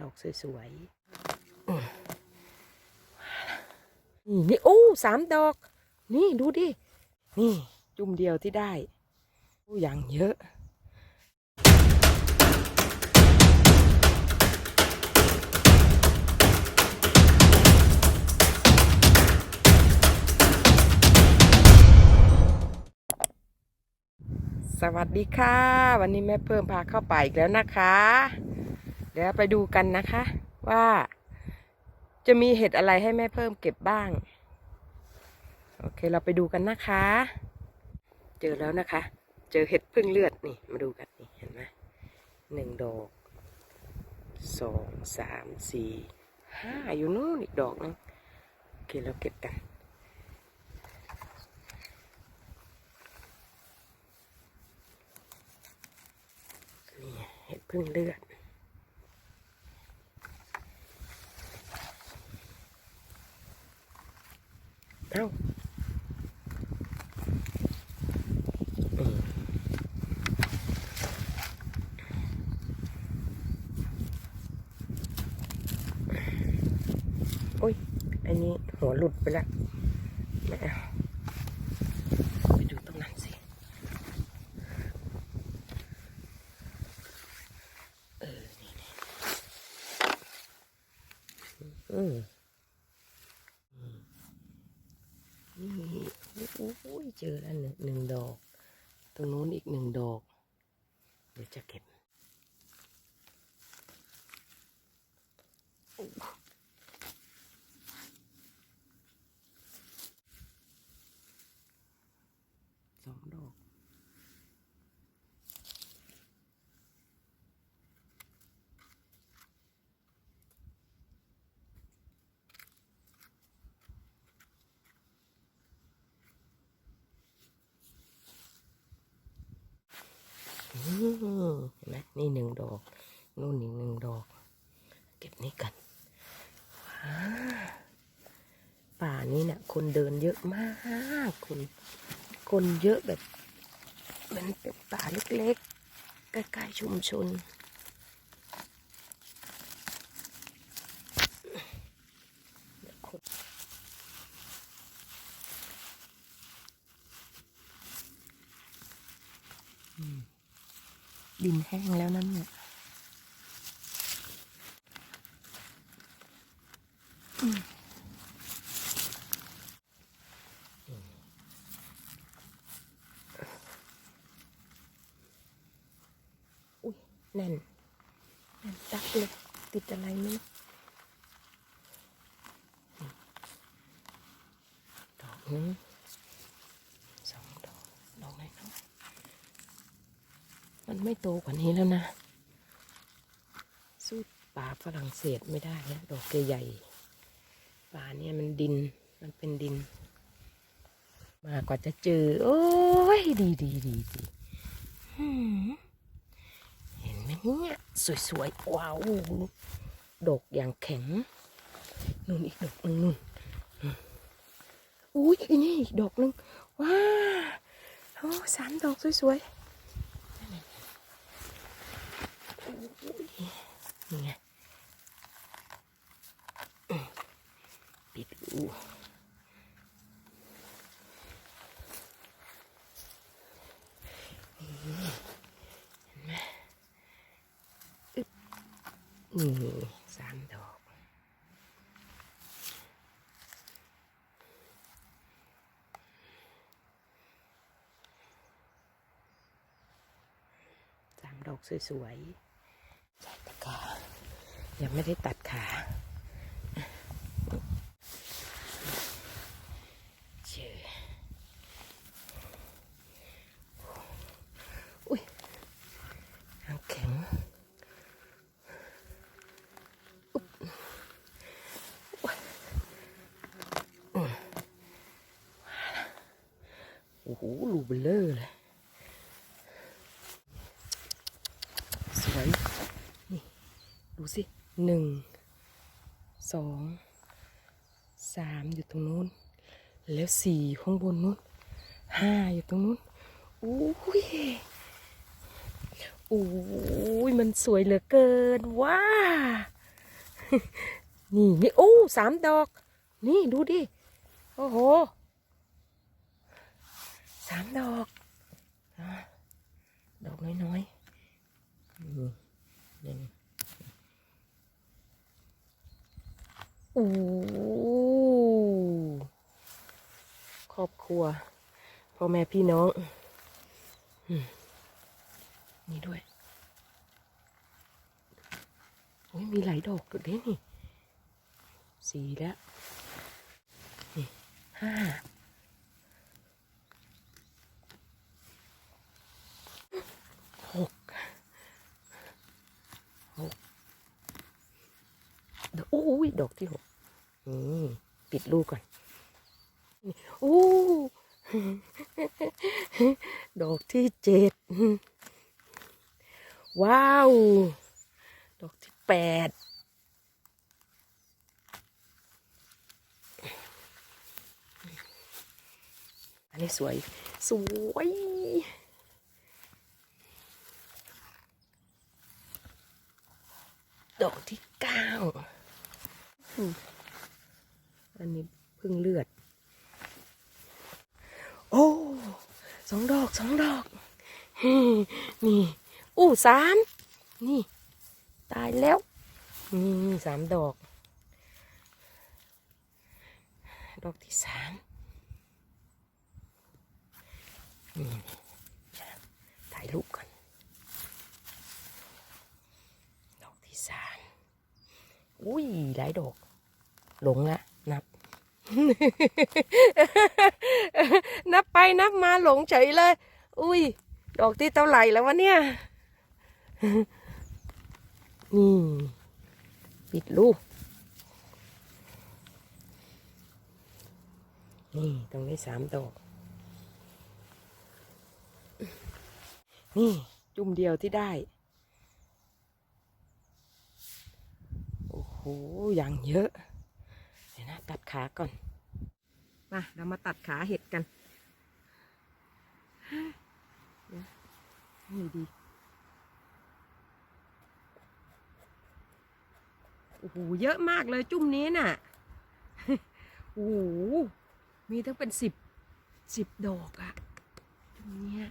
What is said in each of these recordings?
ดอกสวยๆนี่นี่โอ้สามดอก นี่ดูดิ นี่ จุ่มเดียวที่ได้โอ้อย่างเยอะสวัสดีค่ะ วันนี้แม่เพิ่มพาเข้าไปอีกแล้วนะคะ ดี๋ยวไปดูกันนะคะ ว่าจะมีเห็ดอะไรให้แม่เพิ่มเก็บบ้าง โอเคเราไปดูกันนะคะ เจอแล้วนะคะ เจอเห็ดพึ่งเลือดนี่มาดูกันนี่เห็นไหมหนึ่งดอกสองสามสี่ห้าอยู่นู้นอีกดอกนึงโอเคเราเก็บกันนี่เห็ดพึ่งเลือด เอ้าอืมโอ้ย อันนี้หัวหลุดไปแล้วไม่เอาไปดูตรงนั้นสิเอืมนี่โอ้ย เจอแล้วหนึ่งดอก ตรงนู้นอีกหนึ่งดอก เดี๋ยวจะเก็บโอ้สองดอก อืม เห็นไหมนี่หนึ่งดอกนู่นอีกหนึ่งดอก เก็บนี่กันป่านี้เนี่ยคนเดินเยอะมากคนคนเยอะแบบมันเป็นป่าเล็กๆใกล้ๆชุมชน ดินแห้งแล้วนั่นเนี่ยอุ้ยแน่นแน่นตักเลยติดอะไรไหมรู้ดอกหนึงสองดอก ดอกไหนเนาะ มันไม่โตกว่านี้แล้วนะ สู้ป่าฝรั่งเศสไม่ได้แล้วดอกใหญ่ป่าเนี่ยมันดินมันเป็นดิน มากกว่าจะเจอ โอ้ย ดีดีดีดีเห็นไหมเนี่ยสวยๆว้าวดอกอย่างแข็งนู่นอีกดอกหนึงนู่นอุ้ยอันนี่อีกดอกหนึงว้าโอ้สามดอกสวยๆ นี่ไงปิดอูนี่เห็นไหมอึ๊บนี่สามดอกสามดอกสวยๆใส่ตะกร้า ยังไม่ได้ตัดขาเจออุ้ยน้ำแข็งอุ๊บอุ๊ยอืมโอ้โหลูเบลเลอร์เลย สวย นี่ ดูสิ หนึ่งสองสามอยู่ตรงนู้น แล้วสี่ข้างบนนู้นห้าอยู่ตรงนู้นอุ้ยอุ้ยมันสวยเหลือเกินว้านี่นี่โอ้สามดอก นี่ดูดิ โอ้โหสามดอกดอกน้อยๆหนึ่ง โอ้ครอบครัวพ่อแม่พี่น้องนี่ด้วยโอ้ยมีหลายดอกด้วยนี่สี่แล้วนี่ห้าหกหกดอกโอ้ย ดอกที่หกนี่ปิดลูกก่อนนี่โอ้ดอกที่เจ็ดว้าว ดอกที่แปดอันนี้สวย สวย ดอกที่เก้าอืมอันนี้เพึ่งเลือด โอ้สองดอกสองดอกนี่อู้สามนี่ ตายแล้ว นี่สามดอก ดอกที่สามนี่ถ่ายรูปก่อน ดอกที่สามอุ้ยหลายดอก หลงละ นับไปนับมาหลงเฉยเลย อุ้ย ดอกที่เท่าไหร่แล้ววะเนี่ย นี่ ปิดลูก นี่ตรงนี้สามดอก นี่ จุ่มเดียวที่ได้ โอ้โหอย่างเยอะ ขาก่อนมาเรามาตัดขาเห็ดกันนี่ดีโอ้โหเยอะมากเลยจุ่มนี้น่ะโอ้โหมีตั้งเป็นสิบสิบดอกอะจุ่มเนี้ย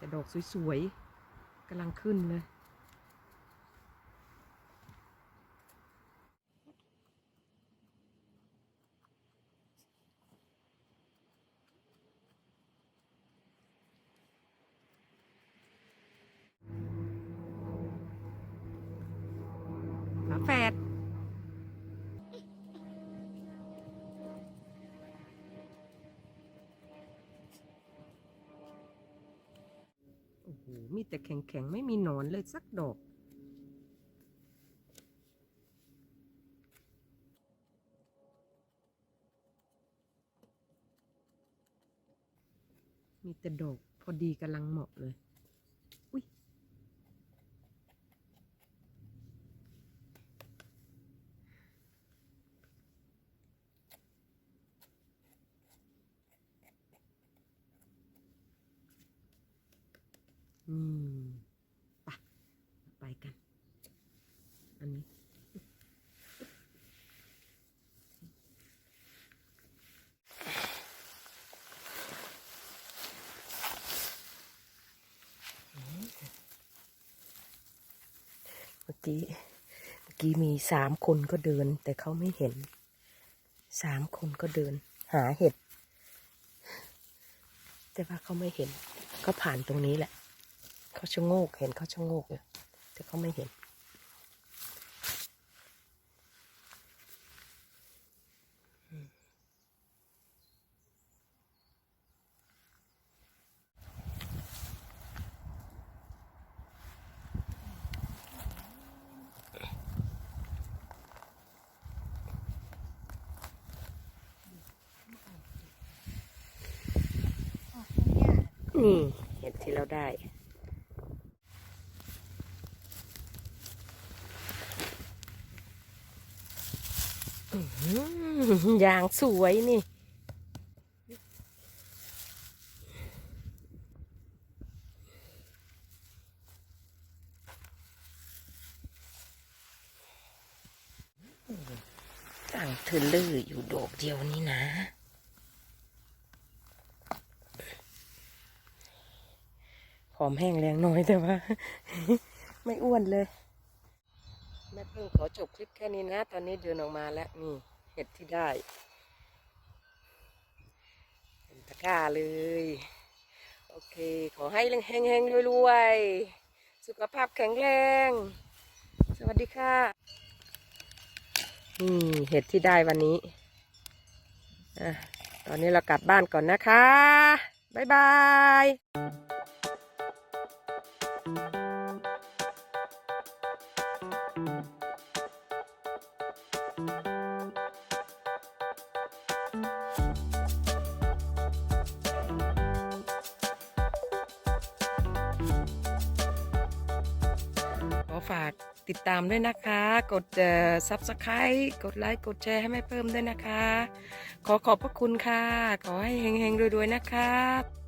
แต่ดอกสวยๆกำลังขึ้นเลย ฝาแฝด มีแต่แข็งๆ ไม่มีหนอนเลยสักดอก มีแต่ดอกพอดีกำลังเหมาะเลยอุ้ย อืมไปะไปกัน อันนี้เมื่อกี้เมื่อกี้มีสามคนก็เดิน แต่เขาไม่เห็นสามคนก็เดิน หาเห็ด แต่ว่าเขาไม่เห็นเขาผ่านตรงนี้แหละ เขาชะโงกเห็นเขาชะโงกอยู่แต่เขาไม่เห็น นี่เห็ดที่เราได้ อย่างสวยนี่ ตั้งเธอลืออยู่โดอกเดียวนี่นะ ผอมแห้งแรงน้อยแต่ว่า ไม่อ้วนเลย แม่เพิ่งขอจบคลิปแค่นี้นะ ตอนนี้เดินออกมาแล้วนี่เห็ดที่ได้เป็นตะกร้าเลย โอเค ขอให้แห้งๆรวยๆ สุขภาพแข็งแรง สวัสดีค่ะนี่เห็ดที่ได้วันนี้อะตอนนี้เรากลับบ้านก่อนนะคะ บ๊ายบาย ขอฝากติดตามด้วยนะคะ กด subscribe กดไลค์ กดแชร์ให้แม่เพิ่มด้วยนะคะ ขอขอบพระคุณค่ะ ขอให้เฮงๆรวยๆนะคะ